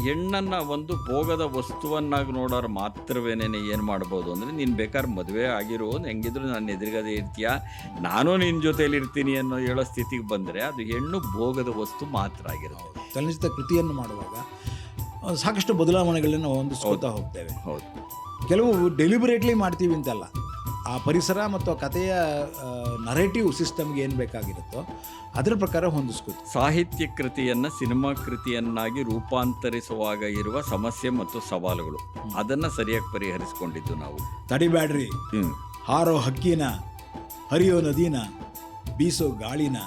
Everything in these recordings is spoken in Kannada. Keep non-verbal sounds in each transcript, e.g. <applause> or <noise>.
ಹೆಣ್ಣನ್ನು ಒಂದು ಭೋಗದ ವಸ್ತುವನ್ನಾಗಿ ನೋಡೋರು ಮಾತ್ರವೇನೇ ಏನು ಮಾಡ್ಬೋದು? ಅಂದರೆ ನೀನು ಬೇಕಾದ್ರೆ ಮದುವೆ ಆಗಿರೋ ಹೆಂಗಿದ್ರು ನಾನು ಎದುರುಗದೆ ಇರ್ತೀಯ? ನಾನು ನಿನ್ನ ಜೊತೆಯಲ್ಲಿ ಇರ್ತೀನಿ ಅನ್ನೋ ಹೇಳೋ ಸ್ಥಿತಿಗೆ ಬಂದರೆ ಅದು ಹೆಣ್ಣು ಭೋಗದ ವಸ್ತು ಮಾತ್ರ ಆಗಿರುತ್ತೆ. ಚಲನಚಿತ್ರ ಕೃತಿಯನ್ನು ಮಾಡುವಾಗ ಸಾಕಷ್ಟು ಬದಲಾವಣೆಗಳನ್ನು ಹೊಂದಿಸ್ಕೊತಾ ಹೋಗ್ತೇವೆ. ಹೌದು. ಕೆಲವು ಡೆಲಿಬರೇಟ್ಲಿ ಮಾಡ್ತೀವಿ ಅಂತಲ್ಲ. ಆ ಪರಿಸರ ಮತ್ತು ಆ ಕಥೆಯ ನರೇಟಿವ್ ಸಿಸ್ಟಮ್ಗೆ ಏನು ಬೇಕಾಗಿರುತ್ತೋ ಅದರ ಪ್ರಕಾರ ಹೊಂದಿಸ್ಕೋತೀವಿ. ಸಾಹಿತ್ಯ ಕೃತಿಯನ್ನು ಸಿನಿಮಾ ಕೃತಿಯನ್ನಾಗಿ ರೂಪಾಂತರಿಸುವಾಗ ಇರುವ ಸಮಸ್ಯೆ ಮತ್ತು ಸವಾಲುಗಳು. ಅದನ್ನು ಸರಿಯಾಗಿ ಪರಿಹರಿಸಿಕೊಂಡಿದ್ದು ನಾವು. ತಡಿಬ್ಯಾಡ್ರಿ. ಹಾರೋ ಹಕ್ಕಿನ ಹರಿಯೋ ನದಿನ ಬೀಸೋ ಗಾಳಿನ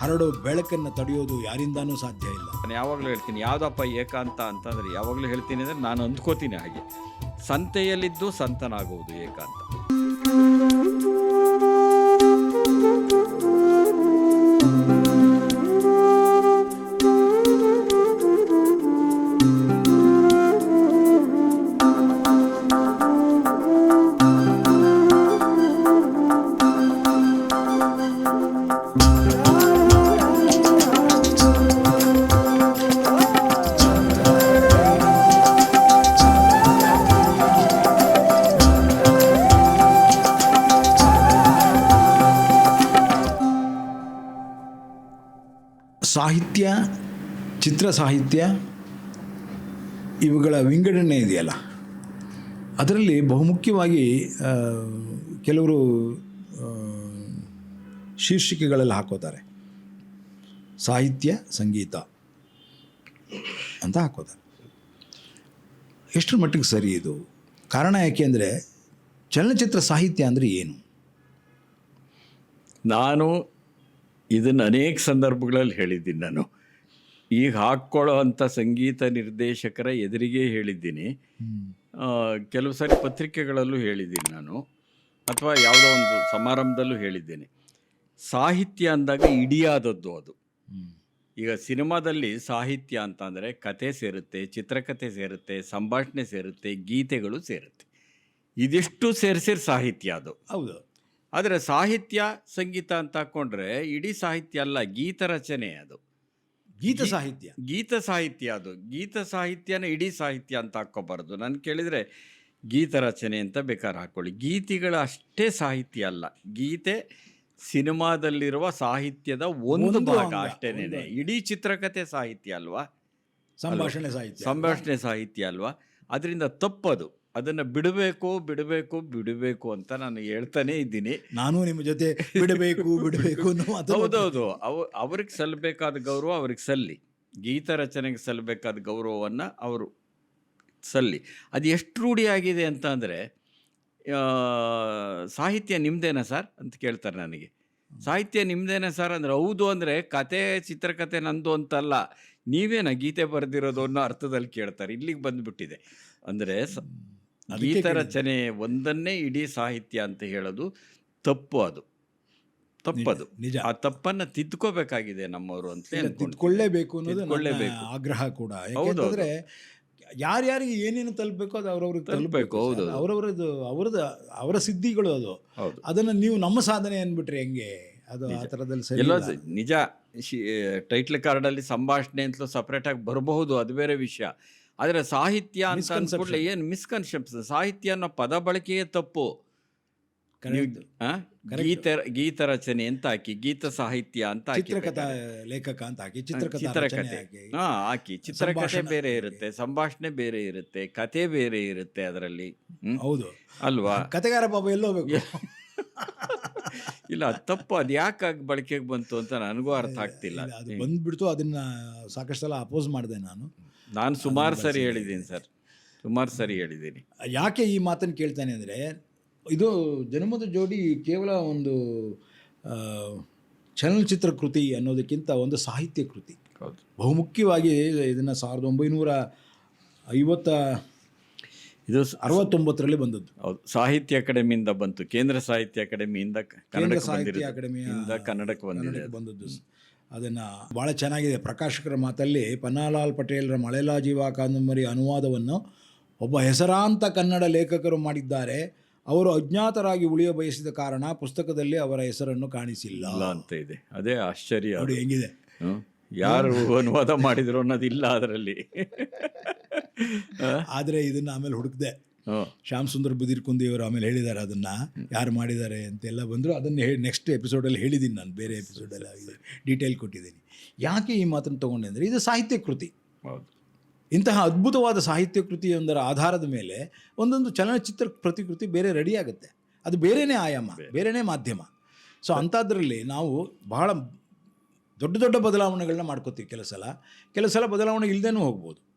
ಹರಡೋ ಬೆಳಕನ್ನು ತಡೆಯೋದು ಯಾರಿಂದಾನೂ ಸಾಧ್ಯ ಇಲ್ಲ. ನಾನು ಯಾವಾಗಲೂ ಹೇಳ್ತೀನಿ ಯಾವುದಪ್ಪ ಏಕಾಂತ ಅಂತಂದರೆ ಯಾವಾಗಲೂ ಹೇಳ್ತೀನಿ ಅಂದರೆ ನಾನು ಅಂದ್ಕೋತೀನಿ ಹಾಗೆ. ಸಂತೆಯಲ್ಲಿದ್ದು ಸಂತನಾಗುವುದು ಏಕಾಂತ. Oh. ಸಾಹಿತ್ಯ, ಚಿತ್ರ ಸಾಹಿತ್ಯ, ಇವುಗಳ ವಿಂಗಡಣೆ ಇದೆಯಲ್ಲ. ಅದರಲ್ಲಿ ಬಹುಮುಖ್ಯವಾಗಿ ಕೆಲವರು ಶೀರ್ಷಿಕೆಗಳಲ್ಲಿ ಹಾಕೋತಾರೆ. ಸಾಹಿತ್ಯ, ಸಂಗೀತ ಅಂತ ಹಾಕೋತಾರೆ. ಎಷ್ಟರ ಮಟ್ಟಿಗೆ ಸರಿ ಇದು? ಕಾರಣ ಯಾಕೆ ಅಂದರೆ, ಚಲನಚಿತ್ರ ಸಾಹಿತ್ಯ ಅಂದರೆ ಏನು? ನಾನು ಇದನ್ನು ಅನೇಕ ಸಂದರ್ಭಗಳಲ್ಲಿ ಹೇಳಿದ್ದೀನಿ ನಾನು. ಈಗ ಹಾಕ್ಕೊಳ್ಳೋ ಅಂಥ ಸಂಗೀತ ನಿರ್ದೇಶಕರ ಎದುರಿಗೆ ಹೇಳಿದ್ದೀನಿ. ಕೆಲವು ಸಾರಿ ಪತ್ರಿಕೆಗಳಲ್ಲೂ ಹೇಳಿದ್ದೀನಿ ನಾನು. ಅಥವಾ ಯಾವುದೋ ಒಂದು ಸಮಾರಂಭದಲ್ಲೂ ಹೇಳಿದ್ದೇನೆ. ಸಾಹಿತ್ಯ ಅಂದಾಗ ಇಡಿಯಾದದ್ದು ಅದು. ಈಗ ಸಿನಿಮಾದಲ್ಲಿ ಸಾಹಿತ್ಯ ಅಂತ ಅಂದರೆ ಕತೆ ಸೇರುತ್ತೆ ಚಿತ್ರಕಥೆ ಸೇರುತ್ತೆ ಸಂಭಾಷಣೆ ಸೇರುತ್ತೆ ಗೀತೆಗಳು ಸೇರುತ್ತೆ. ಇದಿಷ್ಟು ಸೇರಿಸಿರ್ ಸಾಹಿತ್ಯ ಅದು. ಹೌದು. ಆದರೆ ಸಾಹಿತ್ಯ ಸಂಗೀತ ಅಂತ ಹಾಕ್ಕೊಂಡ್ರೆ ಇಡೀ ಸಾಹಿತ್ಯ ಅಲ್ಲ ಗೀತ ರಚನೆ ಅದು. ಗೀತ ಸಾಹಿತ್ಯ. ಗೀತ ಸಾಹಿತ್ಯ ಅದು. ಗೀತ ಸಾಹಿತ್ಯನ ಇಡೀ ಸಾಹಿತ್ಯ ಅಂತ ಹಾಕ್ಕೋಬಾರ್ದು. ನಾನು ಕೇಳಿದರೆ ಗೀತ ರಚನೆ ಅಂತ ಬೇಕಾದ್ರೆ ಹಾಕ್ಕೊಳ್ಳಿ ಗೀತೆಗಳ ಅಷ್ಟೇ ಸಾಹಿತ್ಯ ಅಲ್ಲ. ಗೀತೆ ಸಿನಿಮಾದಲ್ಲಿರುವ ಸಾಹಿತ್ಯದ ಒಂದು ಭಾಗ ಅಷ್ಟೇನೇ. ಇಡೀ ಚಿತ್ರಕಥೆ ಸಾಹಿತ್ಯ ಅಲ್ವಾ? ಸಂಭಾಷಣೆ ಸಾಹಿತ್ಯ. ಸಂಭಾಷಣೆ ಸಾಹಿತ್ಯ ಅಲ್ವಾ? ಅದರಿಂದ ತಪ್ಪದು. ಅದನ್ನು ಬಿಡಬೇಕು ಬಿಡಬೇಕು ಬಿಡಬೇಕು ಅಂತ ನಾನು ಹೇಳ್ತಾನೆ ಇದ್ದೀನಿ. ನಾನು ನಿಮ್ಮ ಜೊತೆ ಬಿಡಬೇಕು <laughs> ಬಿಡಬೇಕು ಹೌದೌದು. ಅವ ಅವ್ರಿಗೆ ಸಲ್ಲಬೇಕಾದ ಗೌರವ ಅವ್ರಿಗೆ ಸಲ್ಲಿ. ಗೀತ ರಚನೆಗೆ ಸಲ್ಲಬೇಕಾದ ಗೌರವವನ್ನು ಅವರು ಸಲ್ಲಿ. ಅದು ಎಷ್ಟು ರೂಢಿಯಾಗಿದೆ ಅಂತ ಅಂದರೆ ಸಾಹಿತ್ಯ ನಿಮ್ಮದೇನಾ ಸರ್ ಅಂತ ಕೇಳ್ತಾರೆ ನನಗೆ. ಸಾಹಿತ್ಯ ನಿಮ್ಮದೇನಾ ಸರ್ ಅಂದರೆ ಹೌದು ಅಂದರೆ ಕತೆ ಚಿತ್ರಕಥೆ ನಂದು ಅಂತಲ್ಲ. ನೀವೇನ ಗೀತೆ ಬರೆದಿರೋದು ಅನ್ನೋ ಅರ್ಥದಲ್ಲಿ ಕೇಳ್ತಾರೆ. ಇಲ್ಲಿಗೆ ಬಂದುಬಿಟ್ಟಿದೆ. ಅಂದರೆ ಗೀತ ರಚನೆ ಒಂದನ್ನೇ ಇಡೀ ಸಾಹಿತ್ಯ ಅಂತ ಹೇಳೋದು ತಪ್ಪು ಅದು. ತಪ್ಪದು ನಿಜ ಆ ತಪ್ಪನ್ನ ತಿದ್ಕೋಬೇಕಾಗಿದೆ ನಮ್ಮವರು ಅಂತ ತಿದ್ಕೊಳ್ಳೇಬೇಕು ಅನ್ನೋದು ಆಗ್ರಹ ಕೂಡ. ಯಾಕಂದ್ರೆ ಯಾರ್ಯಾರಿಗೆ ಏನೇನು ತಲುಪಬೇಕು ಅದು ಅವ್ರವ್ರಿಗೆ ತಲುಪಬೇಕು ಹೌದು. ಅವರವರದು ಅವರದು ಅವರ ಸಿದ್ಧಿಗಳು ಅದು. ಅದನ್ನು ನೀವು ನಮ್ಮ ಸಾಧನೆ ಅಂದ್ಬಿಟ್ರೆ ಹೆಂಗೆ? ಅದು ಆ ಥರದಲ್ಲಿ ಸರಿ ಎಲ್ಲ ನಿಜ. ಟೈಟ್ಲ್ ಕಾರ್ಡಲ್ಲಿ ಸಂಭಾಷಣೆ ಅಂತಲೂ ಸಪ್ರೇಟಾಗಿ ಬರಬಹುದು. ಅದು ಬೇರೆ ವಿಷಯ. ಆದರೆ ಸಾಹಿತ್ಯ ಅಂತ. ಅಂದ್ಕೂಡ್ಲೆ ಏನು ಮಿಸ್ಕನ್ಸೆಪ್ಷನ್ ಸಾಹಿತ್ಯ ಅನ್ನೋ ಪದ ಬಳಕೆಯೇ ತಪ್ಪು? ಗೀತ ಗೀತ ರಚನೆ ಅಂತ ಹಾಕಿ ಗೀತ ಸಾಹಿತ್ಯ ಅಂತ ಹಾಕಿ ಲೇಖಕ ಅಂತ ಹಾಕಿ ಚಿತ್ರಕಥಾ ಹಾ ಹಾಕಿ. ಚಿತ್ರಕಥೆ ಬೇರೆ ಇರುತ್ತೆ ಸಂಭಾಷಣೆ ಬೇರೆ ಇರುತ್ತೆ ಕತೆ ಬೇರೆ ಇರುತ್ತೆ ಅದರಲ್ಲಿ? ಹೌದು. ಅಲ್ವಾ? <laughs> ಕತೆಗಾರ ಬಾಬು ಎಲ್ಲೋಗ್ಬೇಕು <laughs> ಇಲ್ಲ ತಪ್ಪು. ಅದು ಯಾಕೆ ಬಳಕೆಗೆ ಬಂತು ಅಂತ ನನಗೂ ಅರ್ಥ ಆಗ್ತಿಲ್ಲ. ಅದು ಬಂದ್ಬಿಡ್ತು ಅದನ್ನ ಸಾಕಷ್ಟು ಸಲ ಅಪೋಸ್ ಮಾಡಿದೆ ನಾನು. ನಾನು ಸುಮಾರು ಸರಿ ಹೇಳಿದ್ದೀನಿ ಸರ್. ಸುಮಾರು ಸರಿ ಹೇಳಿದ್ದೀನಿ. ಯಾಕೆ ಈ ಮಾತನ್ನು ಕೇಳ್ತಾನೆ ಅಂದರೆ ಇದು ಜನ್ಮದ ಜೋಡಿ ಕೇವಲ ಒಂದು ಚಲನಚಿತ್ರ ಕೃತಿ ಅನ್ನೋದಕ್ಕಿಂತ ಒಂದು ಸಾಹಿತ್ಯ ಕೃತಿ. ಹೌದು. ಬಹುಮುಖ್ಯವಾಗಿ ಇದನ್ನು ಸಾವಿರದ ಒಂಬೈನೂರ ಐವತ್ತ ಇದು ಅರವತ್ತೊಂಬತ್ತರಲ್ಲಿ ಬಂದದ್ದು. ಹೌದು. ಸಾಹಿತ್ಯ ಅಕಾಡೆಮಿಯಿಂದ ಬಂತು. ಕೇಂದ್ರ ಸಾಹಿತ್ಯ ಅಕಾಡೆಮಿಯಿಂದ ಕನ್ನಡ ಸಾಹಿತ್ಯ ಅಕಾಡೆಮಿಯಿಂದ ಕನ್ನಡಕ್ಕೆ ಬಂದಿದೆ ಬಂದದ್ದು. ಅದನ್ನು ಭಾಳ ಚೆನ್ನಾಗಿದೆ. ಪ್ರಕಾಶಕರ ಮಾತಲ್ಲಿ ಪನ್ನಾಲಾಲ್ ಪಟೇಲ್ರ ಮಳೆಲಾ ಜೀವ ಕಾದಂಬರಿ ಅನುವಾದವನ್ನು ಒಬ್ಬ ಹೆಸರಾಂತ ಕನ್ನಡ ಲೇಖಕರು ಮಾಡಿದ್ದಾರೆ. ಅವರು ಅಜ್ಞಾತರಾಗಿ ಉಳಿಯ ಬಯಸಿದ ಕಾರಣ ಪುಸ್ತಕದಲ್ಲಿ ಅವರ ಹೆಸರನ್ನು ಕಾಣಿಸಿಲ್ಲ. ಅಂತ ಇದೆ. ಅದೇ ಆಶ್ಚರ್ಯ ನೋಡಿ. ಹೆಂಗಿದೆ? ಯಾರು ಅನುವಾದ ಮಾಡಿದ್ರು ಅನ್ನೋದಿಲ್ಲ ಅದರಲ್ಲಿ. <laughs> ಆದರೆ ಇದನ್ನು ಆಮೇಲೆ ಹುಡುಕ್ದೆ. ಶ್ಯಾಮ್ ಸುಂದರ್ ಬುದಿರ್ ಅವರು ಆಮೇಲೆ ಹೇಳಿದ್ದಾರೆ ಅದನ್ನು ಯಾರು ಮಾಡಿದ್ದಾರೆ ಅಂತೆಲ್ಲ ಬಂದರು. ಅದನ್ನು ಹೇಳಿ ನೆಕ್ಸ್ಟ್ ಎಪಿಸೋಡಲ್ಲಿ ಹೇಳಿದ್ದೀನಿ ನಾನು ಬೇರೆ ಎಪಿಸೋಡಲ್ಲಿ ಡೀಟೇಲ್ ಕೊಟ್ಟಿದ್ದೀನಿ. ಯಾಕೆ ಈ ಮಾತನ್ನು ತೊಗೊಂಡೆ ಅಂದರೆ ಇದು ಸಾಹಿತ್ಯ ಕೃತಿ. ಹೌದು. ಇಂತಹ ಅದ್ಭುತವಾದ ಸಾಹಿತ್ಯ ಕೃತಿಯೊಂದರ ಆಧಾರದ ಮೇಲೆ ಒಂದೊಂದು ಚಲನಚಿತ್ರ ಪ್ರತಿಕೃತಿ ಬೇರೆ ರೆಡಿ ಆಗುತ್ತೆ. ಅದು ಬೇರೆಯೇ ಆಯಾಮ ಬೇರೆಯೇ ಮಾಧ್ಯಮ. ಸೊ ಅಂಥದ್ರಲ್ಲಿ ನಾವು ಬಹಳ ದೊಡ್ಡ ದೊಡ್ಡ ಬದಲಾವಣೆಗಳನ್ನ ಮಾಡ್ಕೋತೀವಿ ಕೆಲವು ಸಲ. ಕೆಲವು ಸಲ ಬದಲಾವಣೆ ಇಲ್ಲದೇನೂ ಹೋಗ್ಬೋದು.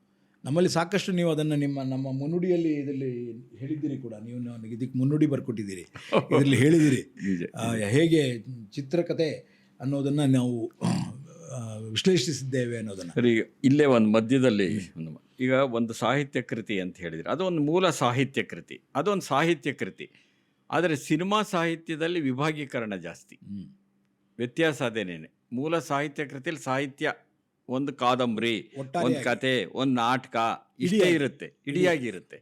ನಮ್ಮಲ್ಲಿ ಸಾಕಷ್ಟು ನೀವು ಅದನ್ನು ನಿಮ್ಮ ನಮ್ಮ ಮುನ್ನುಡಿಯಲ್ಲಿ ಇದರಲ್ಲಿ ಹೇಳಿದ್ದೀರಿ ಕೂಡ. ನೀವು ನನಗೆ ಇದಕ್ಕೆ ಮುನ್ನುಡಿ ಬರ್ಕೊಟ್ಟಿದ್ದೀರಿ. ಇದರಲ್ಲಿ ಹೇಳಿದ್ದೀರಿ. ನಿಜ. ಹೇಗೆ ಚಿತ್ರಕಥೆ ಅನ್ನೋದನ್ನು ನಾವು ವಿಶ್ಲೇಷಿಸಿದ್ದೇವೆ ಅನ್ನೋದನ್ನು. ಸರಿ ಇಲ್ಲೇ ಒಂದು ಮಧ್ಯದಲ್ಲಿ ಈಗ ಒಂದು ಸಾಹಿತ್ಯ ಕೃತಿ ಅಂತ ಹೇಳಿದರೆ ಅದೊಂದು ಮೂಲ ಸಾಹಿತ್ಯ ಕೃತಿ. ಅದೊಂದು ಸಾಹಿತ್ಯ ಕೃತಿ. ಆದರೆ ಸಿನಿಮಾ ಸಾಹಿತ್ಯದಲ್ಲಿ ವಿಭಾಗೀಕರಣ ಜಾಸ್ತಿ. ವ್ಯತ್ಯಾಸ ಅದೇನೇನೆ? ಮೂಲ ಸಾಹಿತ್ಯ ಕೃತಿಯಲ್ಲಿ ಸಾಹಿತ್ಯ ಒಂದು ಕಾದಂಬರಿ ಒಂದು ಕತೆ ಒಂದು ನಾಟಕ ಇಷ್ಟೇ ಇಡಿಯಾಗಿ. ಇರುತ್ತೆ ಇಡಿಯಾಗಿರುತ್ತೆ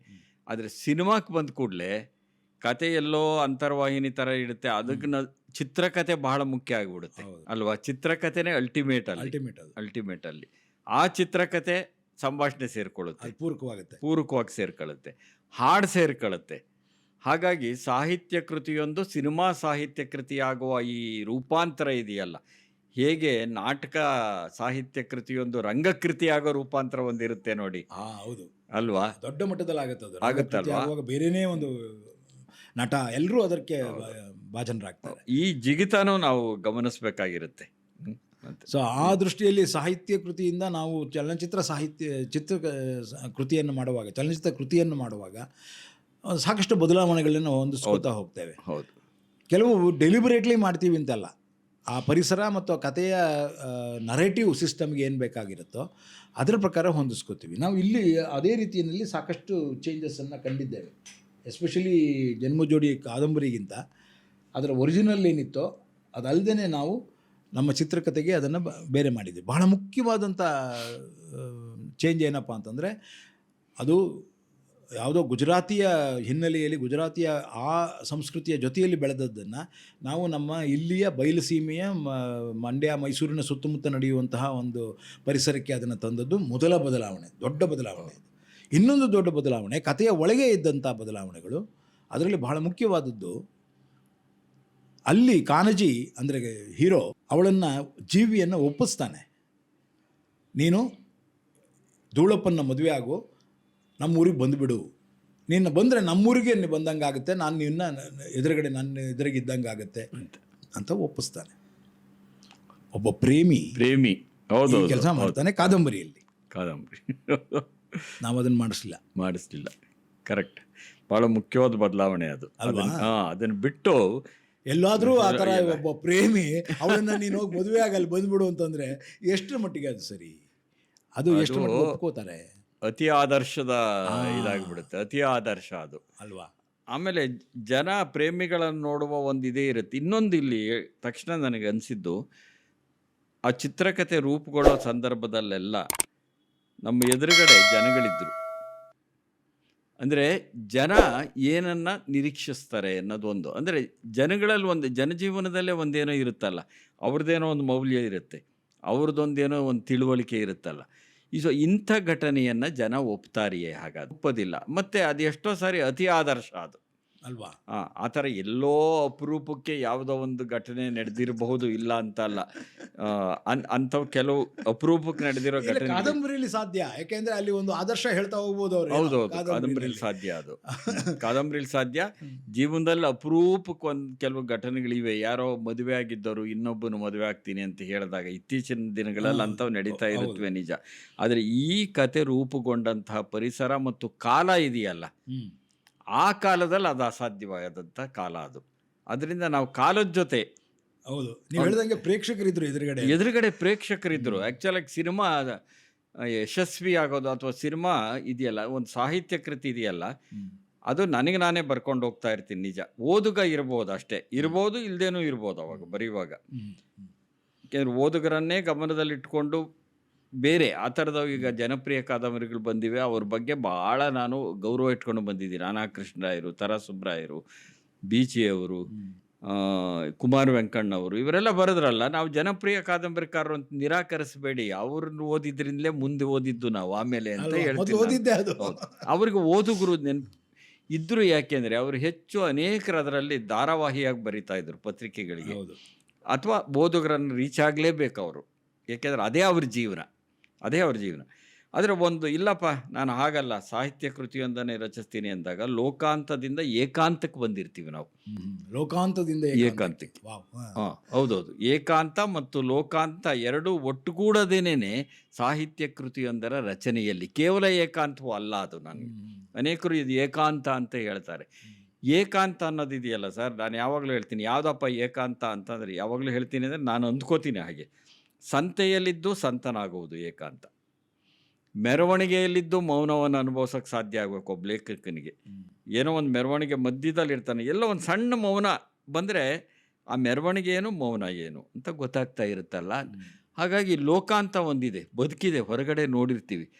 ಆದರೆ ಸಿನಿಮಾಕ್ಕೆ ಬಂದ ಕೂಡಲೇ ಕತೆ ಎಲ್ಲೋ ಅಂತರ್ವಾಹಿನಿ ಥರ ಇರುತ್ತೆ ಅದಕ್ಕೆ ಚಿತ್ರಕತೆ ಚಿತ್ರಕಥೆ ಬಹಳ ಮುಖ್ಯ ಆಗಿಬಿಡುತ್ತೆ ಅಲ್ವಾ? ಚಿತ್ರಕಥೆನೇ ಅಲ್ಟಿಮೇಟ್ ಅಲ್ಲಿ ಅಲ್ಟಿಮೇಟ್ ಅಲ್ಟಿಮೇಟ್ ಅಲ್ಲಿ. ಆ ಚಿತ್ರಕತೆ ಸಂಭಾಷಣೆ ಸೇರ್ಕೊಳ್ಳುತ್ತೆ. ಪೂರಕವಾಗುತ್ತೆ. ಪೂರಕವಾಗಿ ಸೇರ್ಕೊಳ್ಳುತ್ತೆ. ಹಾಡು ಸೇರ್ಕೊಳ್ಳುತ್ತೆ. ಹಾಗಾಗಿ ಸಾಹಿತ್ಯ ಕೃತಿಯೊಂದು ಸಿನಿಮಾ ಸಾಹಿತ್ಯ ಕೃತಿಯಾಗುವ ಈ ರೂಪಾಂತರ ಇದೆಯಲ್ಲ ಹೇಗೆ ನಾಟಕ ಸಾಹಿತ್ಯ ಕೃತಿಯೊಂದು ರಂಗಕೃತಿಯಾಗೋ ರೂಪಾಂತರ ಒಂದಿರುತ್ತೆ ನೋಡಿ. ಹಾ ಹೌದು. ಅಲ್ವಾ? ದೊಡ್ಡ ಮಟ್ಟದಲ್ಲಿ ಆಗುತ್ತೆ ಅದು. ಆಗುತ್ತಲ್ವಾ? ಆವಾಗ ಬೇರೆನೇ ಒಂದು ನಟ ಎಲ್ಲರೂ ಅದಕ್ಕೆ ಭಾಜನರಾಗ್ತಾರೆ. ಈ ಜಿಗಿತನೂ ನಾವು ಗಮನಿಸಬೇಕಾಗಿರುತ್ತೆ. ಸೊ ಆ ದೃಷ್ಟಿಯಲ್ಲಿ ಸಾಹಿತ್ಯ ಕೃತಿಯಿಂದ ನಾವು ಚಲನಚಿತ್ರ ಸಾಹಿತ್ಯ ಚಿತ್ರ ಕೃತಿಯನ್ನು ಮಾಡುವಾಗ ಚಲನಚಿತ್ರ ಕೃತಿಯನ್ನು ಮಾಡುವಾಗ ಆ, ಸಾಕಷ್ಟು ಬದಲಾವಣೆಗಳನ್ನು ಹೊಂದಿಸ್ಕೊತಾ ಹೋಗ್ತೇವೆ. ಹೌದು. ಕೆಲವು ಡೆಲಿಬರೇಟ್ಲಿ ಮಾಡ್ತೀವಿ ಅಂತಲ್ಲ. ಆ ಪರಿಸರ ಮತ್ತು ಆ ಕಥೆಯ ನರೇಟಿವ್ ಸಿಸ್ಟಮ್ಗೆ ಏನು ಬೇಕಾಗಿರುತ್ತೋ ಅದರ ಪ್ರಕಾರ ಹೊಂದಿಸ್ಕೋತೀವಿ. ನಾವು ಇಲ್ಲಿ ಅದೇ ರೀತಿಯಲ್ಲಿ ಸಾಕಷ್ಟು ಚೇಂಜಸ್ಸನ್ನು ಕಂಡಿದ್ದೇವೆ. ಎಸ್ಪೆಷಲಿ ಜನ್ಮಜೋಡಿ ಕಾದಂಬರಿಗಿಂತ ಅದರ ಒರಿಜಿನಲ್ ಏನಿತ್ತೋ ಅದಲ್ಲದೇ ನಾವು ನಮ್ಮ ಚಿತ್ರಕಥೆಗೆ ಅದನ್ನು ಬೇರೆ ಮಾಡಿದ್ದೀವಿ ಬಹಳ ಮುಖ್ಯವಾದಂಥ ಚೇಂಜ್ ಏನಪ್ಪ ಅಂತಂದರೆ ಅದು ಯಾವುದೋ ಗುಜರಾತಿಯ ಹಿನ್ನೆಲೆಯಲ್ಲಿ ಗುಜರಾತಿಯ ಆ ಸಂಸ್ಕೃತಿಯ ಜೊತೆಯಲ್ಲಿ ಬೆಳೆದದ್ದನ್ನು ನಾವು ನಮ್ಮ ಇಲ್ಲಿಯ ಬಯಲುಸೀಮೆಯ ಮಂಡ್ಯ, ಮೈಸೂರಿನ ಸುತ್ತಮುತ್ತ ನಡೆಯುವಂತಹ ಒಂದು ಪರಿಸರಕ್ಕೆ ಅದನ್ನು ತಂದದ್ದು ಮೊದಲ ಬದಲಾವಣೆ, ದೊಡ್ಡ ಬದಲಾವಣೆ. ಇನ್ನೊಂದು ದೊಡ್ಡ ಬದಲಾವಣೆ, ಕಥೆಯ ಒಳಗೆ ಇದ್ದಂಥ ಬದಲಾವಣೆಗಳು ಅದರಲ್ಲಿ ಬಹಳ ಮುಖ್ಯವಾದದ್ದು ಅಲ್ಲಿ ಕಾನಜಿ ಅಂದರೆ ಹೀರೋ ಅವಳನ್ನು ಜೀವಿಯನ್ನು ಒಪ್ಪಿಸ್ತಾನೆ ನೀನು ಧೂಳಪ್ಪನ ಮದುವೆ ಆಗು ನಮ್ಮೂರಿಗೆ ಬಂದುಬಿಡು ನೀನು ಬಂದರೆ ನಮ್ಮೂರಿಗೆ ನೀನು ಬಂದಂಗೆ ಆಗುತ್ತೆ ನಾನು ನಿನ್ನ ಎದುರುಗಡೆ ನನ್ನ ಎದುರಿಗಿದ್ದಂಗೆ ಆಗುತ್ತೆ ಅಂತ. ಒಪ್ಪಿಸ್ತಾನೆ. ಒಬ್ಬ ಪ್ರೇಮಿ ಪ್ರೇಮಿ. ಹೌದು ಕೆಲಸ ಮಾಡ್ತಾನೆ ಕಾದಂಬರಿಯಲ್ಲಿ. ಕಾದಂಬರಿ. ನಾವು ಅದನ್ನು ಮಾಡಿಸ್ಲಿಲ್ಲ. ಮಾಡಿಸ್ಲಿಲ್ಲ. ಕರೆಕ್ಟ್ ಬಹಳ ಮುಖ್ಯವಾದ ಬದಲಾವಣೆ ಅದು? ಅದನ್ನ- ಹಾ ಅದನ್ನು ಬಿಟ್ಟು ಎಲ್ಲಾದರೂ ಆ ಥರ ಒಬ್ಬ ಪ್ರೇಮಿ ಅವಳನ್ನು ನೀನು ಹೋಗಿ ಮದುವೆ ಆಗಲ್ಲಿ ಬಂದ್ಬಿಡು ಅಂತಂದರೆ ಎಷ್ಟು ಮಟ್ಟಿಗೆ ಅದು ಸರಿ? ಅದು ಎಷ್ಟು ಒಪ್ಕೋತಾರೆ? ಅತಿ ಆದರ್ಶದ ಇದಾಗ್ಬಿಡುತ್ತೆ. ಅತಿ ಆದರ್ಶ ಅದು. ಅಲ್ವಾ? ಆಮೇಲೆ ಜನ ಪ್ರೇಮಿಗಳನ್ನು ನೋಡುವ ಒಂದು ಇದೇ ಇರುತ್ತೆ. ಇನ್ನೊಂದು ಇಲ್ಲಿ ತಕ್ಷಣ ನನಗೆ ಅನಿಸಿದ್ದು ಆ ಚಿತ್ರಕಥೆ ರೂಪುಗೊಳ್ಳೋ ಸಂದರ್ಭದಲ್ಲೆಲ್ಲ ನಮ್ಮ ಎದುರುಗಡೆ ಜನಗಳಿದ್ದರು ಅಂದರೆ ಜನ ಏನನ್ನ ನಿರೀಕ್ಷಿಸ್ತಾರೆ ಅನ್ನೋದೊಂದು. ಅಂದರೆ ಜನಗಳಲ್ಲಿ ಒಂದು ಜನಜೀವನದಲ್ಲೇ ಒಂದೇನೋ ಇರುತ್ತಲ್ಲ ಅವ್ರದ್ದೇನೋ ಒಂದು ಮೌಲ್ಯ ಇರುತ್ತೆ. ಅವ್ರದ್ದೊಂದೇನೋ ಒಂದು ತಿಳುವಳಿಕೆ ಇರುತ್ತಲ್ಲ. ಸೊ ಇಂಥ ಘಟನೆಯನ್ನು ಜನ ಒಪ್ತಾರಿಯೇ ಹಾಗಾದ್ರೆ ಒಪ್ಪೋದಿಲ್ಲ. ಮತ್ತು ಅದು ಎಷ್ಟೋ ಸಾರಿ ಅತಿ ಆದರ್ಶ ಅದು. ಅಲ್ವಾ? ಆ, ಥರ ಎಲ್ಲೋ ಅಪರೂಪಕ್ಕೆ ಯಾವುದೋ ಒಂದು ಘಟನೆ ನಡೆದಿರಬಹುದು ಇಲ್ಲ ಅಂತ ಅಲ್ಲ. ಅಂತ ಅಂಥವು ಕೆಲವು ಅಪರೂಪಕ್ಕೆ ನಡೆದಿರೋ ಘಟನೆ ಕಾದಂಬರಿಲಿ ಸಾಧ್ಯ. ಯಾಕೆಂದ್ರೆ ಅಲ್ಲಿ ಒಂದು ಆದರ್ಶ ಹೇಳ್ತಾ ಹೋಗ್ಬೋದು ಅವರು. ಹೌದು ಹೌದು. ಕಾದಂಬರಿಲಿ. ಸಾಧ್ಯ ಅದು. <laughs> ಕಾದಂಬರಿಲಿ ಸಾಧ್ಯ. ಜೀವನದಲ್ಲಿ ಅಪರೂಪಕ್ಕೆ ಒಂದು ಕೆಲವು ಘಟನೆಗಳಿವೆ. ಯಾರೋ ಮದುವೆ ಆಗಿದ್ದವರು ಇನ್ನೊಬ್ಬನು ಮದುವೆ ಆಗ್ತೀನಿ ಅಂತ ಹೇಳಿದಾಗ ಇತ್ತೀಚಿನ ದಿನಗಳಲ್ಲಿ ಅಂಥವು ನಡೀತಾ. ಇರುತ್ತವೆ ನಿಜ. ಆದರೆ ಈ ಕತೆ ರೂಪುಗೊಂಡಂತಹ ಪರಿಸರ ಮತ್ತು ಕಾಲ ಇದೆಯಲ್ಲ. ಆ ಕಾಲದಲ್ಲಿ ಅದು ಅಸಾಧ್ಯವಾದಂಥ ಕಾಲ ಅದು. ಅದರಿಂದ ನಾವು ಕಾಲದ ಜೊತೆ ಹೌದು. ನೀವು ಹೇಳಿದಂಗೆ ಪ್ರೇಕ್ಷಕರಿದ್ರು ಎದುರುಗಡೆ. ಎದುರುಗಡೆ ಪ್ರೇಕ್ಷಕರಿದ್ದರು ಆ್ಯಕ್ಚುಲಾಗಿ ಸಿನಿಮಾ ಯಶಸ್ವಿ ಆಗೋದು ಅಥವಾ ಸಿನಿಮಾ ಇದೆಯಲ್ಲ ಒಂದು ಸಾಹಿತ್ಯ ಕೃತಿ ಇದೆಯಲ್ಲ ಅದು ನನಗೆ ನಾನೇ ಬರ್ಕೊಂಡು ಹೋಗ್ತಾ ಇರ್ತೀನಿ ನಿಜ. ಓದುಗ ಇರ್ಬೋದು ಅಷ್ಟೇ. ಇರ್ಬೋದು ಇಲ್ಲದೇನೂ ಇರ್ಬೋದು ಅವಾಗ ಬರೆಯುವಾಗ. ಯಾಕೆಂದ್ರೆ ಓದುಗರನ್ನೇ ಗಮನದಲ್ಲಿಟ್ಕೊಂಡು ಬೇರೆ ಆ ಥರದವ್ ಈಗ ಜನಪ್ರಿಯ ಕಾದಂಬರಿಗಳು ಬಂದಿವೆ. ಅವ್ರ ಬಗ್ಗೆ ಭಾಳ ನಾನು ಗೌರವ ಇಟ್ಕೊಂಡು ಬಂದಿದ್ದೀನಿ ನಾನಾ ಕೃಷ್ಣರಾಯರು ತರ ಸುಬ್ರಾಯರು ಬೀಚಿಯವರು ಕುಮಾರ್ ವೆಂಕಣ್ಣವರು ಇವರೆಲ್ಲ ಬರೆದ್ರಲ್ಲ. ನಾವು ಜನಪ್ರಿಯ ಕಾದಂಬರಿಕಾರರು ಅಂತ ನಿರಾಕರಿಸಬೇಡಿ. ಅವ್ರನ್ನ ಓದಿದ್ರಿಂದಲೇ ಮುಂದೆ ಓದಿದ್ದು ನಾವು. ಆಮೇಲೆ ಅಂತ ಹೇಳ್ತೀವಿ ಅವ್ರಿಗೆ ಓದುಗರು ನೆನ್ ಇದ್ರು ಯಾಕೆಂದ್ರೆ ಅವರು ಹೆಚ್ಚು ಅನೇಕರು ಅದರಲ್ಲಿ ಧಾರಾವಾಹಿಯಾಗಿ ಬರಿತಾ ಇದ್ರು ಪತ್ರಿಕೆಗಳಿಗೆ. ಅಥವಾ ಓದುಗರನ್ನು ರೀಚ್ ಆಗಲೇಬೇಕು ಅವರು. ಯಾಕೆಂದ್ರೆ ಅದೇ ಅವ್ರ ಜೀವನ. ಅದೇ ಅವ್ರ ಜೀವನ. ಆದರೆ ಒಂದು ಇಲ್ಲಪ್ಪ ನಾನು ಹಾಗಲ್ಲ ಸಾಹಿತ್ಯ ಕೃತಿಯೊಂದನ್ನೇ ರಚಿಸ್ತೀನಿ ಅಂದಾಗ ಲೋಕಾಂತದಿಂದ ಏಕಾಂತಕ್ಕೆ ಬಂದಿರ್ತೀವಿ ನಾವು. ಲೋಕಾಂತದಿಂದ ಏಕಾಂತಕ್ಕೆ. ಹಾಂ. ಹೌದೌದು. ಏಕಾಂತ ಮತ್ತು ಲೋಕಾಂತ ಎರಡೂ ಒಟ್ಟುಗೂಡದೇನೆ ಸಾಹಿತ್ಯ ಕೃತಿಯೊಂದರ ರಚನೆಯಲ್ಲಿ. ಕೇವಲ ಏಕಾಂತವೂ ಅಲ್ಲ ಅದು ನನಗೆ. ಅನೇಕರು ಇದು ಏಕಾಂತ ಅಂತ ಹೇಳ್ತಾರೆ. ಏಕಾಂತ ಅನ್ನೋದು ಇದೆಯಲ್ಲ ಸರ್ ನಾನು ಯಾವಾಗಲೂ ಹೇಳ್ತೀನಿ ಯಾವುದಪ್ಪ ಏಕಾಂತ ಅಂತಂದರೆ ಯಾವಾಗಲೂ ಹೇಳ್ತೀನಿ ಅಂದರೆ ನಾನು ಅಂದ್ಕೋತೀನಿ ಹಾಗೆ. ಸಂತೆಯಲ್ಲಿದ್ದು ಸಂತನಾಗುವುದು ಏಕಾಂತ. ಮೆರವಣಿಗೆಯಲ್ಲಿದ್ದು ಮೌನವನ್ನು ಅನುಭವಿಸೋಕೆ ಸಾಧ್ಯ ಆಗಬೇಕು ಒಬ್ಬ ಲೇಖಕನಿಗೆ. ಏನೋ ಒಂದು ಮೆರವಣಿಗೆ ಮಧ್ಯದಲ್ಲಿ ಇರ್ತಾನೆ ಎಲ್ಲೋ ಒಂದು ಸಣ್ಣ ಮೌನ ಬಂದರೆ ಆ ಮೆರವಣಿಗೆ ಏನು ಮೌನ ಏನು ಅಂತ ಗೊತ್ತಾಗ್ತಾ ಇರುತ್ತಲ್ಲ? ಹಾಗಾಗಿ ಲೋಕಾಂತ ಒಂದಿದೆ ಬದುಕಿದೆ ಹೊರಗಡೆ ನೋಡಿರ್ತೀವಿ.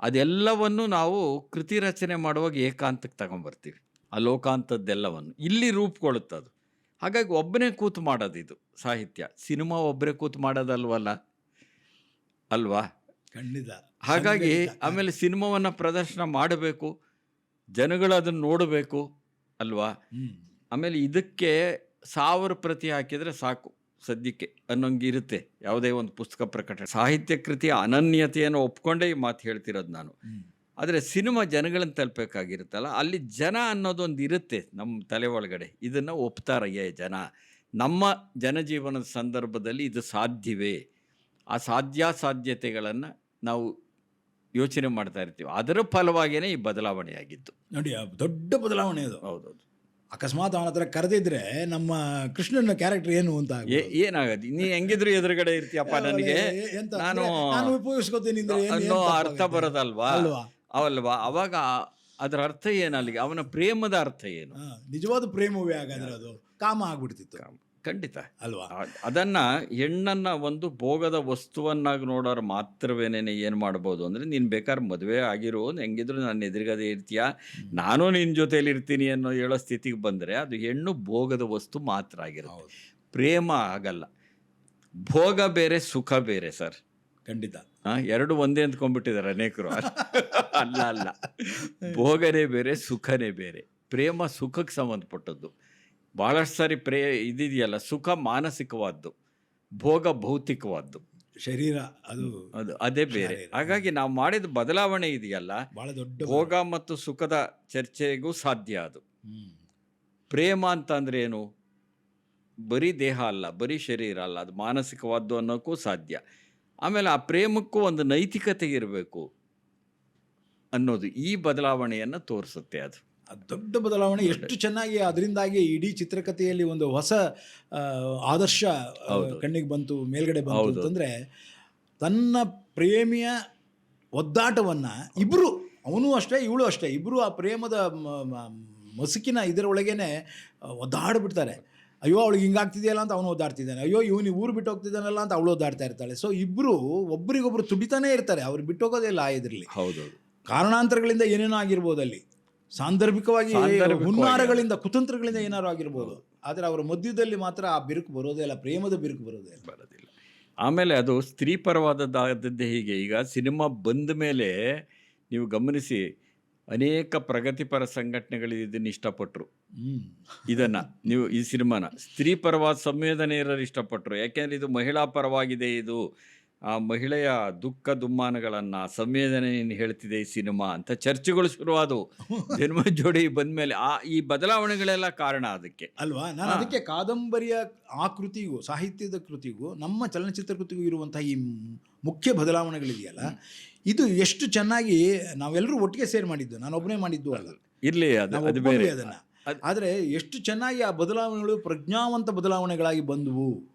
ಅದೆಲ್ಲವನ್ನು ನಾವು ಕೃತಿ ರಚನೆ ಮಾಡುವಾಗ ಏಕಾಂತಕ್ಕೆ ತಗೊಂಬರ್ತೀವಿ. ಆ ಲೋಕಾಂತದ್ದೆಲ್ಲವನ್ನು. ಇಲ್ಲಿ ರೂಪುಗೊಳ್ಳುತ್ತದು. ಹಾಗಾಗಿ ಒಬ್ಬನೇ ಕೂತು ಮಾಡೋದು ಇದು ಸಾಹಿತ್ಯ. ಸಿನಿಮಾ ಒಬ್ಬರೇ ಕೂತು ಮಾಡೋದಲ್ವಲ್ಲ? ಅಲ್ವಾ? ಖಂಡಿತ. ಹಾಗಾಗಿ ಆಮೇಲೆ ಸಿನಿಮಾವನ್ನು ಪ್ರದರ್ಶನ ಮಾಡಬೇಕು ಜನಗಳು ಅದನ್ನು ನೋಡಬೇಕು ಅಲ್ವಾ? ಆಮೇಲೆ ಇದಕ್ಕೆ ಸಾವಿರ ಪ್ರತಿ ಹಾಕಿದರೆ ಸಾಕು ಸದ್ಯಕ್ಕೆ ಅನ್ನೋಂಗೆ ಇರುತ್ತೆ ಯಾವುದೇ ಒಂದು ಪುಸ್ತಕ ಪ್ರಕಟಣೆ. ಸಾಹಿತ್ಯ ಕೃತಿಯ ಅನನ್ಯತೆಯನ್ನು ಒಪ್ಕೊಂಡೇ ಈ ಮಾತು ಹೇಳ್ತಿರೋದು ನಾನು. ಆದರೆ ಸಿನಿಮಾ ಜನಗಳನ್ನು ತಲುಪಬೇಕಾಗಿರುತ್ತಲ್ಲ ಅಲ್ಲಿ ಜನ ಅನ್ನೋದೊಂದು ಇರುತ್ತೆ ನಮ್ಮ ತಲೆ ಒಳಗಡೆ. ಇದನ್ನು ಒಪ್ತಾರಯ್ಯ ಜನ. ನಮ್ಮ ಜನಜೀವನದ ಸಂದರ್ಭದಲ್ಲಿ ಇದು ಸಾಧ್ಯವೇ? ಆ ಸಾಧ್ಯಾಸಾಧ್ಯತೆಗಳನ್ನು ನಾವು ಯೋಚನೆ ಮಾಡ್ತಾ ಇರ್ತೀವಿ. ಅದರ ಫಲವಾಗಿಯೇ ಈ ಬದಲಾವಣೆ ಆಗಿತ್ತು ನೋಡಿ ದೊಡ್ಡ ಬದಲಾವಣೆ ಅದು. ಹೌದೌದು. ಅಕಸ್ಮಾತ್ ಅವನ ಹತ್ರ ಕರೆದಿದ್ರೆ ನಮ್ಮ ಕೃಷ್ಣನ ಕ್ಯಾರೆಕ್ಟರ್ ಏನು ಅಂತ ಆಗ್ಬೋದು. ಏ ಏನಾಗದು? ನೀ ಹೆಂಗಿದ್ರು ಎದುರುಗಡೆ ಇರ್ತೀಯಪ್ಪ ನನಗೆ? ನಾನು ಉಪಯೋಗಿಸ್ಕೋತೀನಿ ಅನ್ನೋ ಅರ್ಥ? ಬರೋದಲ್ವಾ? ಅಲ್ವಾ? ಅವಲ್ವಾ ಅವಾಗ ಅದರ ಅರ್ಥ ಏನು ಅಲ್ಲಿಗೆ ಅವನ ಪ್ರೇಮದ ಅರ್ಥ ಏನು? ನಿಜವಾದ ಪ್ರೇಮವೇ ಹಾಗಾದ್ರೆ ಅದು? ಕಾಮ ಆಗ್ಬಿಡ್ತಿತ್ತು. ಖಂಡಿತ. ಅಲ್ವಾ? ಅದನ್ನ ಹೆಣ್ಣನ್ನ ಒಂದು ಭೋಗದ ವಸ್ತುವನ್ನಾಗಿ ನೋಡೋರು ಮಾತ್ರವೇನೆ ಏನು ಮಾಡ್ಬೋದು ಅಂದರೆ ನೀನು ಬೇಕಾದ್ರೆ ಮದುವೆ ಆಗಿರೋ ಹೆಂಗಿದ್ರು ನಾನು ಎದುರುಗದೆ ಇರ್ತೀಯ? ನಾನು ನಿನ್ನ ಜೊತೆಯಲ್ಲಿ ಇರ್ತೀನಿ ಅನ್ನೋ ಹೇಳೋ ಸ್ಥಿತಿಗೆ ಬಂದರೆ ಅದು ಹೆಣ್ಣು ಭೋಗದ ವಸ್ತು ಮಾತ್ರ ಆಗಿರುತ್ತೆ. ಪ್ರೇಮ ಆಗಲ್ಲ. ಭೋಗ ಬೇರೆ ಸುಖ ಬೇರೆ ಸರ್. ಖಂಡಿತ. ಎರಡು ಒಂದೇ ಅಂದ್ಕೊಂಡ್ಬಿಟ್ಟಿದ್ದಾರೆ ಅನೇಕರು. ಅಲ್ಲ ಅಲ್ಲ ಭೋಗನೇ ಬೇರೆ ಸುಖನೇ ಬೇರೆ. ಪ್ರೇಮ ಸುಖಕ್ಕೆ ಸಂಬಂಧಪಟ್ಟದ್ದು. ಭಾಳಷ್ಟು ಸಾರಿ ಪ್ರೇ ಇದಿದೆಯಲ್ಲ ಸುಖ ಮಾನಸಿಕವಾದ್ದು. ಭೋಗ ಭೌತಿಕವಾದ್ದು. ಶರೀರ ಅದು ಅದು ಅದೇ ಬೇರೆ. ಹಾಗಾಗಿ ನಾವು ಮಾಡಿದ ಬದಲಾವಣೆ ಇದೆಯಲ್ಲ ಬಹಳ ದೊಡ್ಡ ಭೋಗ ಮತ್ತು ಸುಖದ ಚರ್ಚೆಗೂ ಸಾಧ್ಯ ಅದು. ಪ್ರೇಮ ಅಂತಂದ್ರೆ ಏನು? ಬರೀ ದೇಹ ಅಲ್ಲ ಬರೀ ಶರೀರ ಅಲ್ಲ ಅದು ಮಾನಸಿಕವಾದ್ದು ಅನ್ನೋಕ್ಕೂ ಸಾಧ್ಯ. ಆಮೇಲೆ ಆ ಪ್ರೇಮಕ್ಕೂ ಒಂದು ನೈತಿಕತೆ ಇರಬೇಕು ಅನ್ನೋದು ಈ ಬದಲಾವಣೆಯನ್ನು ತೋರಿಸುತ್ತೆ ಅದು. ದೊಡ್ಡ ಬದಲಾವಣೆ ಎಷ್ಟು ಚೆನ್ನಾಗಿ ಅದರಿಂದಾಗಿ ಇಡೀ ಚಿತ್ರಕಥೆಯಲ್ಲಿ ಒಂದು ಹೊಸ ಆದರ್ಶ ಕಣ್ಣಿಗೆ ಬಂತು ಮೇಲ್ಗಡೆ ಬಂತು ಅಂತಂದರೆ ತನ್ನ ಪ್ರೇಮಿಯ ಒದ್ದಾಟವನ್ನು ಇಬ್ಬರು ಅವನು ಅಷ್ಟೇ ಇವಳು ಅಷ್ಟೇ ಇಬ್ಬರು ಆ ಪ್ರೇಮದ ಮಸುಕಿನ ಇದರೊಳಗೇನೆ ಒದ್ದಾಡ್ಬಿಡ್ತಾರೆ. ಅಯ್ಯೋ ಅವಳಿಗೆ ಹಿಂಗಾಗ್ತಿದೆಯಲ್ಲ ಅಂತ ಅವನು ಓದಾಡ್ತಿದ್ದಾನೆ. ಅಯ್ಯೋ ಇವನು ಊರು ಬಿಟ್ಟು ಹೋಗ್ತಿದ್ದಾನಲ್ಲ ಅಂತ ಅವಳು ಓದಾಡ್ತಾ ಇರ್ತಾಳೆ. ಸೊ ಇಬ್ಬರು ಒಬ್ರಿಗೊಬ್ರು ತುಡಿತಾನೇ ಇರ್ತಾರೆ. ಅವ್ರು ಬಿಟ್ಟು ಹೋಗೋದೇ ಇಲ್ಲ ಇದ್ರಲ್ಲಿ. ಹೌದೌದು. ಕಾರಣಾಂತರಗಳಿಂದ ಏನೇನೋ ಆಗಿರ್ಬೋದು ಅಲ್ಲಿ. ಸಾಂದರ್ಭಿಕವಾಗಿ ಹುನ್ನಾರಗಳಿಂದ ಕುತಂತ್ರಗಳಿಂದ ಏನಾರು ಆಗಿರ್ಬೋದು. ಆದರೆ ಅವರ ಮಧ್ಯದಲ್ಲಿ ಮಾತ್ರ ಆ ಬಿರುಕು ಬರೋದೇ ಇಲ್ಲ ಪ್ರೇಮದ ಬಿರುಕು ಬರೋದೇ ಇಲ್ಲ. ಬರೋದಿಲ್ಲ. ಆಮೇಲೆ ಅದು ಸ್ತ್ರೀ ಪರವಾದದ್ದಾದದ್ದೇ ಹೀಗೆ. ಈಗ ಸಿನಿಮಾ ಬಂದ ಮೇಲೆ ನೀವು ಗಮನಿಸಿ ಅನೇಕ ಪ್ರಗತಿಪರ ಸಂಘಟನೆಗಳು ಇದನ್ನು ಇಷ್ಟಪಟ್ಟರು ಇದನ್ನು ನೀವು ಈ ಸಿನಿಮಾನ. ಸ್ತ್ರೀ ಪರವಾದ ಸಂವೇದನೆ ಇರೋರು ಇಷ್ಟಪಟ್ಟರು ಯಾಕೆಂದರೆ ಇದು ಮಹಿಳಾ ಪರವಾಗಿದೆ ಇದು. ಆ ಮಹಿಳೆಯ ದುಃಖ ದುಮ್ಮಾನಗಳನ್ನು ಸಂವೇದನೆಯನ್ನು ಹೇಳ್ತಿದೆ ಈ ಸಿನಿಮಾ ಅಂತ ಚರ್ಚೆಗಳು ಶುರುವಾದವು. <laughs> ಜನ್ಮ ಜೋಡಿ ಬಂದಮೇಲೆ ಆ ಈ ಬದಲಾವಣೆಗಳೆಲ್ಲ ಕಾರಣ ಅದಕ್ಕೆ. ಅಲ್ವಾ? ನಾನು ಅದಕ್ಕೆ ಕಾದಂಬರಿಯ ಆ ಕೃತಿಗೂ ಸಾಹಿತ್ಯದ ಕೃತಿಗೂ ನಮ್ಮ ಚಲನಚಿತ್ರ ಕೃತಿಗೂ ಇರುವಂತಹ ಈ ಮುಖ್ಯ ಬದಲಾವಣೆಗಳಿದೆಯಲ್ಲ ಇದು ಎಷ್ಟು ಚೆನ್ನಾಗಿ ನಾವೆಲ್ಲರೂ ಒಟ್ಟಿಗೆ ಸೇರ್ ಮಾಡಿದ್ದು ನಾನು ಒಬ್ಬನೇ ಮಾಡಿದ್ದು ಅಲ್ಲ. ಇರಲಿ ಅದು ಅದು ಬೇರೆ. ಅದನ್ನ. ಆದರೆ ಎಷ್ಟು ಚೆನ್ನಾಗಿ ಆ ಬದಲಾವಣೆಗಳು ಪ್ರಜ್ಞಾವಂತ ಬದಲಾವಣೆಗಳಾಗಿ ಬಂದವು.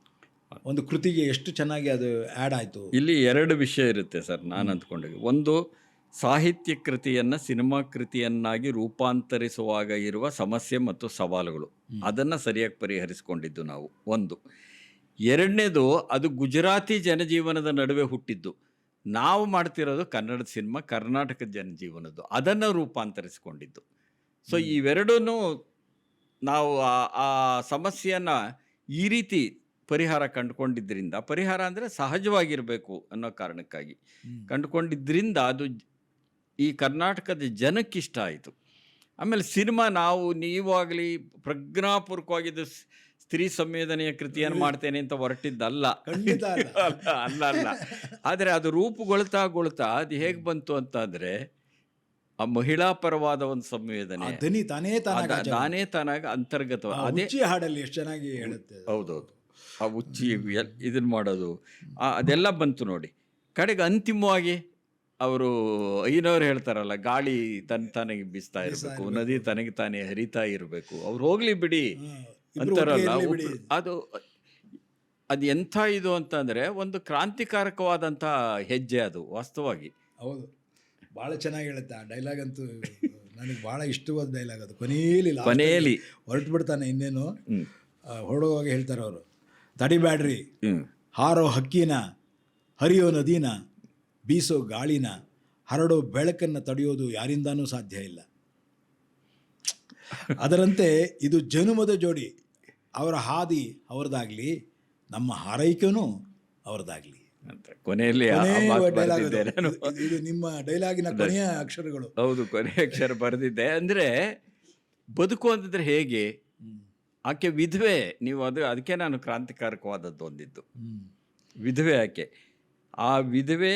ಒಂದು ಕೃತಿಗೆ ಎಷ್ಟು ಚೆನ್ನಾಗಿ ಅದು ಆ್ಯಡ್ ಆಯಿತು? ಇಲ್ಲಿ ಎರಡು ವಿಷಯ ಇರುತ್ತೆ ಸರ್ ನಾನು ಅಂದ್ಕೊಂಡೆ ಒಂದು ಸಾಹಿತ್ಯ ಕೃತಿಯನ್ನು ಸಿನಿಮಾ ಕೃತಿಯನ್ನಾಗಿ ರೂಪಾಂತರಿಸುವಾಗ ಇರುವ ಸಮಸ್ಯೆ ಮತ್ತು ಸವಾಲುಗಳು. ಅದನ್ನು ಸರಿಯಾಗಿ ಪರಿಹರಿಸಿಕೊಂಡಿದ್ದು ನಾವು. ಒಂದು ಎರಡನೇದು ಅದು ಗುಜರಾತಿ ಜನಜೀವನದ ನಡುವೆ ಹುಟ್ಟಿದ್ದು. ನಾವು ಮಾಡ್ತಿರೋದು ಕನ್ನಡ ಸಿನಿಮಾ ಕರ್ನಾಟಕ ಜನಜೀವನದ್ದು. ಅದನ್ನು ರೂಪಾಂತರಿಸಿಕೊಂಡಿದ್ದು. ಸೊ ಇವೆರಡೂ ನಾವು ಆ ಆ ಸಮಸ್ಯೆಯನ್ನು ಈ ರೀತಿ ಪರಿಹಾರ ಕಂಡುಕೊಂಡಿದ್ದರಿಂದ ಪರಿಹಾರ ಅಂದರೆ ಸಹಜವಾಗಿರಬೇಕು ಅನ್ನೋ ಕಾರಣಕ್ಕಾಗಿ. ಕಂಡುಕೊಂಡಿದ್ದರಿಂದ ಅದು ಈ ಕರ್ನಾಟಕದ ಜನಕ್ಕಿಷ್ಟ ಆಯಿತು. ಆಮೇಲೆ ಸಿನಿಮಾ ನಾವು ನೀವಾಗಲಿ ಪ್ರಜ್ಞಾಪೂರ್ವಕವಾಗಿದ್ದು ಸ್ತ್ರೀ ಸಂವೇದನೆಯ ಕೃತಿಯನ್ನು ಮಾಡ್ತೇನೆ ಅಂತ ಹೊರಟಿದ್ದಲ್ಲ. <laughs> ಅಲ್ಲ. ಅಲ್ಲ ಆದರೆ ಅದು ರೂಪುಗೊಳ್ತಾ ಗೊಳ್ತಾ ಅದು ಹೇಗೆ ಬಂತು ಅಂತಂದರೆ ಆ ಮಹಿಳಾ ಪರವಾದ ಒಂದು ಸಂವೇದನೆ. ದನಿ ತಾನೇ ತಾನೇ ತಾನಾಗ ಅಂತರ್ಗತ ಅದೇ ಹಾಡಲ್ಲಿ ಎಷ್ಟು ಚೆನ್ನಾಗಿ ಹೇಳುತ್ತೆ. ಹೌದೌದು. ಆ ಉಚ್ಚಿ ಎಲ್- ಇದನ್ನ ಮಾಡೋದು. ಅದೆಲ್ಲ ಬಂತು ನೋಡಿ. ಕಡೆಗೆ ಅಂತಿಮವಾಗಿ ಅವರು ಐನವ್ರು ಹೇಳ್ತಾರಲ್ಲ ಗಾಳಿ ತನ್ನ ತಾನೇ ಬೀಸ್ತಾ ಇರಬೇಕು ನದಿ ತನಗೆ ತಾನೇ ಹರಿತಾ ಇರಬೇಕು. ಅವ್ರು ಹೋಗ್ಲಿ ಬಿಡಿ ಅಂತಾರಲ್ಲ. ಅದು ಅದು ಎಂಥ ಇದು ಅಂತಂದರೆ ಒಂದು ಕ್ರಾಂತಿಕಾರಕವಾದಂಥ ಹೆಜ್ಜೆ ಅದು ವಾಸ್ತವವಾಗಿ. ಹೌದು. ಭಾಳ ಚೆನ್ನಾಗಿ ಹೇಳುತ್ತೆ. ಆ ಡೈಲಾಗ್ ಅಂತೂ ನನಗೆ ಭಾಳ ಇಷ್ಟವಾದ ಡೈಲಾಗ್ ಅದು. ಕೊನೆಯಲ್ಲಿ ಕೊನೆಯಲ್ಲಿ. ಹೊರಟು ಬಿಡ್ತಾನೆ ಇನ್ನೇನು. ಹೊರಡುವಾಗ ಹೇಳ್ತಾರೆ ಅವರು. ತಡಿಬ್ಯಾಡ್ರಿ. ಹಾರೋ ಹಕ್ಕಿನ ಹರಿಯೋ ನದಿನ ಬೀಸೋ ಗಾಳಿನ ಹರಡೋ ಬೆಳಕನ್ನು ತಡೆಯೋದು ಯಾರಿಂದಾನೂ ಸಾಧ್ಯ ಇಲ್ಲ. ಅದರಂತೆ ಇದು ಜನುಮದ ಜೋಡಿ ಅವರ ಹಾದಿ ಅವರದಾಗಲಿ ನಮ್ಮ ಹಾರೈಕೆನೂ ಅವರದಾಗಲಿ. ಅಂತ ಕೊನೆಯಲ್ಲಿ ಇದು ನಿಮ್ಮ ಡೈಲಾಗಿನ ಕೊನೆಯ ಅಕ್ಷರಗಳು. ಹೌದು ಕೊನೆ ಅಕ್ಷರ ಬರೆದಿದ್ದೆ. ಅಂದ್ರೆ ಬದುಕು ಅಂತಂದ್ರೆ ಹೇಗೆ? ಆಕೆ ವಿಧವೆ ನೀವು ಅದು ಅದಕ್ಕೆ ನಾನು ಕ್ರಾಂತಿಕಾರಕವಾದದ್ದು ಒಂದಿದ್ದು. ವಿಧವೆ ಆಕೆ. ಆ ವಿಧವೆ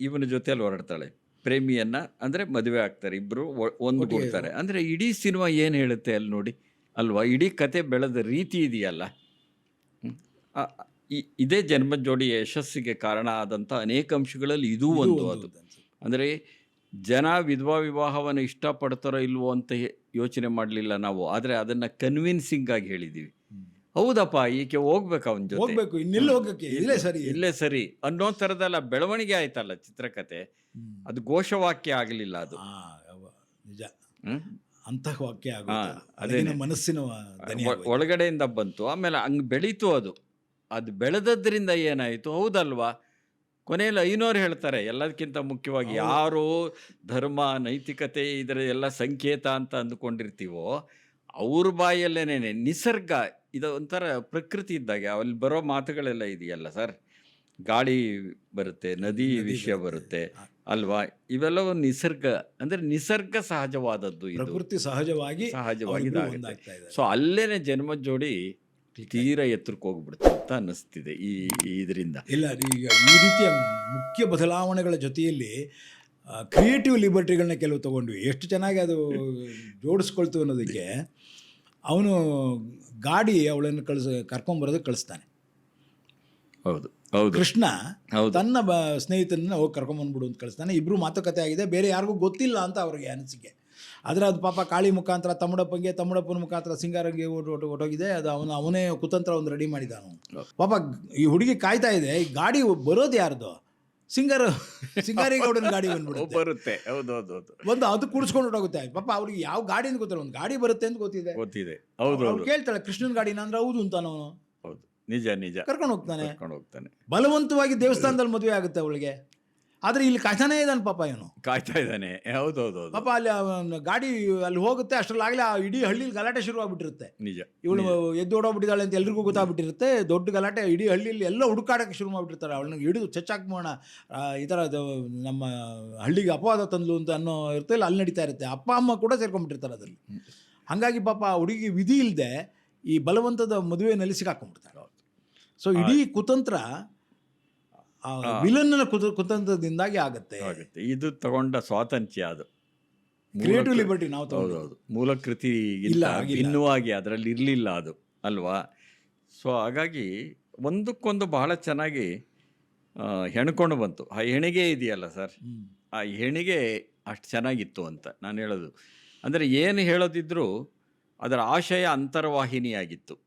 ಇವನ ಜೊತೆಯಲ್ಲಿ ಹೊರಡ್ತಾಳೆ. ಪ್ರೇಮಿಯನ್ನ ಅಂದರೆ ಮದುವೆ ಆಗ್ತಾರೆ. ಇಬ್ಬರು ಒಂದು ಕೊಡ್ತಾರೆ ಅಂದರೆ ಇಡೀ ಸಿನಿಮಾ ಏನು ಹೇಳುತ್ತೆ ಅಲ್ಲಿ ನೋಡಿ. ಅಲ್ವಾ? ಇಡೀ ಕತೆ ಬೆಳೆದ ರೀತಿ ಇದೆಯಲ್ಲ. ಇದೇ ಜನ್ಮ ಜೋಡಿ ಯಶಸ್ಸಿಗೆ ಕಾರಣ ಆದಂಥ ಅನೇಕ ಅಂಶಗಳಲ್ಲಿ ಇದೂ ಒಂದು ಅದು. ಅಂದರೆ ಜನ ವಿಧವಾ ವಿವಾಹವನ್ನು ಇಷ್ಟಪಡ್ತಾರೋ ಇಲ್ವೋ ಅಂತ ಯೋಚನೆ ಮಾಡಲಿಲ್ಲ ನಾವು. ಆದರೆ ಅದನ್ನು ಕನ್ವಿನ್ಸಿಂಗ್ ಆಗಿ ಹೇಳಿದ್ದೀವಿ ಹೌದಪ್ಪ ಈಕೆ ಹೋಗ್ಬೇಕು ಅವನ ಜೊತೆ. ಹೋಗ್ಬೇಕು ಇನ್ನೆಲ್ಲ ಹೋಗಕ್ಕೆ ಇಲ್ಲೇ ಸರಿ. ಇಲ್ಲೇ ಸರಿ. ಅನ್ನೋ ಥರದಲ್ಲ ಬೆಳವಣಿಗೆ ಆಯ್ತಲ್ಲ ಚಿತ್ರಕಥೆ ಹ್ಮ್. ಅದು ಘೋಷವಾಕ್ಯ ಆಗಲಿಲ್ಲ ಅದು. ನಿಜ. ಅಂತಹ ಅಂತಃ ವಾಕ್ಯ ಅದೇ ಮನಸ್ಸಿನ ಒಳಗಡೆಯಿಂದ ಬಂತು. ಆಮೇಲೆ ಹಂಗೆ ಬೆಳೀತು ಅದು. ಅದು ಬೆಳೆದದ್ರಿಂದ ಏನಾಯಿತು? ಹೌದಲ್ವಾ? ಕೊನೆಯಲ್ಲಿ ಐನೋರು ಹೇಳ್ತಾರೆ ಎಲ್ಲದಕ್ಕಿಂತ ಮುಖ್ಯವಾಗಿ ಯಾರು ಧರ್ಮ ನೈತಿಕತೆ ಇದರ ಎಲ್ಲ ಸಂಕೇತ ಅಂತ ಅಂದುಕೊಂಡಿರ್ತೀವೋ ಅವ್ರ ಬಾಯಲ್ಲೇನೇ ನಿಸರ್ಗ ಇದು ಒಂಥರ ಪ್ರಕೃತಿ ಇದ್ದಾಗೆ ಅಲ್ಲಿ ಬರೋ ಮಾತುಗಳೆಲ್ಲ ಇದೆಯಲ್ಲ ಸರ್? ಗಾಳಿ ಬರುತ್ತೆ ನದಿ ವಿಷಯ ಬರುತ್ತೆ. ಅಲ್ವಾ? ಇವೆಲ್ಲವೂ ನಿಸರ್ಗ ಅಂದರೆ ನಿಸರ್ಗ ಸಹಜವಾದದ್ದು ಇದು. ಪ್ರಕೃತಿ ಸಹಜವಾಗಿ ಸಹಜವಾಗಿ. ಸೊ ಅಲ್ಲೇನೆ ಜನ್ಮ ಜೋಡಿ ತೀರ ಎತ್ತರಕ್ಕೆ ಹೋಗ್ಬಿಡುತ್ತೆ ಅಂತ ಅನ್ನಿಸ್ತಿದೆ ಈ ಇದರಿಂದ. ಇಲ್ಲ ಈಗ ಈ ರೀತಿಯ ಮುಖ್ಯ ಬದಲಾವಣೆಗಳ ಜೊತೆಯಲ್ಲಿ ಕ್ರಿಯೇಟಿವ್ ಲಿಬರ್ಟಿಗಳನ್ನ ಕೆಲವು ತಗೊಂಡ್ವಿ. ಎಷ್ಟು ಚೆನ್ನಾಗಿ ಅದು ಜೋಡಿಸ್ಕೊಳ್ತು ಅನ್ನೋದಕ್ಕೆ ಅವನು ಗಾಡಿ ಅವಳನ್ನು ಕಳಿಸ್ ಕರ್ಕೊಂಬರೋದಕ್ಕೆ ಕಳಿಸ್ತಾನೆ. ಹೌದು ಹೌದು. ಕೃಷ್ಣ ತನ್ನ ಬ ಸ್ನೇಹಿತನನ್ನ ಹೋಗಿ ಕರ್ಕೊಂಬಂದ್ಬಿಡು ಅಂತ ಕಳಿಸ್ತಾನೆ. ಇಬ್ಬರು ಮಾತುಕತೆ ಆಗಿದೆ. ಬೇರೆ ಯಾರಿಗೂ ಗೊತ್ತಿಲ್ಲ ಅಂತ ಅವ್ರಿಗೆ ಅನಿಸಿಕೆ. ಆದರೆ ಅದು ಪಾಪ ಕಾಳಿ ಮುಖಾಂತರ ತಮ್ಮಡಪ್ಪಂಗೆ ತಮ್ಮಡಪ್ಪನ ಮುಖಾಂತರ ಸಿಂಗಾರಂಗೆ ಓಟ್ ಓಟ್ ಹೊಟ್ಟೋಗಿದೆ ಅದು ಅವನು ಅವನೇ ಕುತಂತ್ರ ಒಂದು ರೆಡಿ ಮಾಡಿದಾನು ಪಾಪ ಈ ಹುಡುಗಿ ಕಾಯ್ತಾ ಇದೆ ಈ ಗಾಡಿ ಬರೋದು ಯಾರ್ದು? ಸಿಂಗಾರ ಸಿಂಗಾರಿಗೌಡನ ಗಾಡಿ ಬಂದ್ಬಿಡುತ್ತೆ. ಬರುತ್ತೆ. ಹೌದು ಹೌದು ಹೌದು. ಬಂದು ಅದು ಕುಡಿಸ್ಕೊಂಡು ಹೊಟ್ಟೋಗುತ್ತೆ ಪಾಪ ಅವ್ರಿಗೆ ಯಾವ ಗಾಡಿ ಅಂತ ಗೊತ್ತಿಲ್ಲ ಒಂದು ಗಾಡಿ ಬರುತ್ತೆ ಅಂತ ಗೊತ್ತಿದೆ. ಗೊತ್ತಿದೆ. ಹೌದು ಕೇಳ್ತಾಳೆ ಕೃಷ್ಣನ ಗಾಡಿನ ಅಂದ್ರೆ ಹೌದು ಅಂತಾನು ಅವನು. ಹೌದು. ನಿಜ ನಿಜ. ಕರ್ಕೊಂಡು ಹೋಗ್ತಾನೆ. ಕರ್ಕೊಂಡು ಹೋಗ್ತಾನೆ. ಬಲವಂತವಾಗಿ ದೇವಸ್ಥಾನದಲ್ಲಿ ಮದುವೆ ಆಗುತ್ತೆ ಅವಳಿಗೆ. ಆದರೆ ಇಲ್ಲಿ ಕಾಯ್ತಾನೇ ಇದ್ದಾನೆ ಪಾಪ ಇವನು. ಕಾಯ್ತಾ ಇದ್ದಾನೆ. ಹೌದು ಹೌದು ಹೌದು ಪಾಪ ಅಲ್ಲಿ ಅವನ ಗಾಡಿ ಅಲ್ಲಿ ಹೋಗುತ್ತೆ ಅಷ್ಟರಲ್ಲಾಗಲೇ ಆ ಇಡೀ ಹಳ್ಳಿಲಿ ಗಲಾಟೆ ಶುರುವಾಗ್ಬಿಟ್ಟಿರುತ್ತೆ. ನಿಜ. ಇವಳು ಎದ್ದು ಓಡೋಗ್ಬಿಟ್ಟಿದ್ದಾಳೆ ಅಂತ ಎಲ್ರಿಗೂ ಗೊತ್ತಾಗ್ಬಿಟ್ಟಿರುತ್ತೆ. ದೊಡ್ಡ ಗಲಾಟೆ ಇಡೀ ಹಳ್ಳಿಯಲ್ಲಿ ಎಲ್ಲ ಹುಡುಕಾಡಕ್ಕೆ ಶುರು ಮಾಡಿಬಿಟ್ಟಿರ್ತಾರೆ. ಅವಳನ್ನ ಹಿಡಿದು ಚಚ್ಚಾಕ್ಬೋಣ ಈ ಥರ ನಮ್ಮ ಹಳ್ಳಿಗೆ ಅಪವಾದ ತಂದ್ಲು ಅಂತ ಅನ್ನೋ ಇರುತ್ತೆ ಅಲ್ಲಿ ನಡೀತಾ ಇರುತ್ತೆ. ಅಪ್ಪ ಅಮ್ಮ ಕೂಡ ಸೇರ್ಕೊಂಡ್ಬಿಟ್ಟಿರ್ತಾರೆ ಅದರಲ್ಲಿ. ಹಾಗಾಗಿ ಪಾಪ ಹುಡುಗಿ ವಿಧಿ ಇಲ್ಲದೆ ಈ ಬಲವಂತದ ಮದುವೆನಲ್ಲಿ ಸಿಕ್ಕಾಕೊಂಡ್ಬಿಡ್ತಾರೆ ಸೊ ಇಡೀ ಕುತಂತ್ರ ವಿಲನ್ನ ಕುತ ಕುತಂತ್ರದಿಂದಾಗಿ ಆಗುತ್ತೆ. ಆಗುತ್ತೆ. ಇದು ತಗೊಂಡ ಸ್ವಾತಂತ್ರ್ಯ ಅದು. ಕ್ರಿಯೇಟಿವ್ ಲಿಬರ್ಟಿ ನಾವು ಹೌದೌದು. ಮೂಲ ಕೃತಿ ಇಲ್ಲ. ಭಿನ್ನವಾಗಿ ಅದರಲ್ಲಿ ಇರಲಿಲ್ಲ ಅದು ಅಲ್ವಾ? ಸೊ ಹಾಗಾಗಿ ಒಂದಕ್ಕೊಂದು ಬಹಳ ಚೆನ್ನಾಗಿ ಹೆಣ್ಕೊಂಡು ಬಂತು. ಆ ಹೆಣಿಗೆ ಇದೆಯಲ್ಲ ಸರ್? ಆ ಹೆಣಿಗೆ ಅಷ್ಟು ಚೆನ್ನಾಗಿತ್ತು ಅಂತ ನಾನು ಹೇಳೋದು. ಅಂದರೆ ಏನು ಹೇಳೋದಿದ್ರೂ ಅದರ ಆಶಯ ಅಂತರ್ವಾಹಿನಿಯಾಗಿತ್ತು.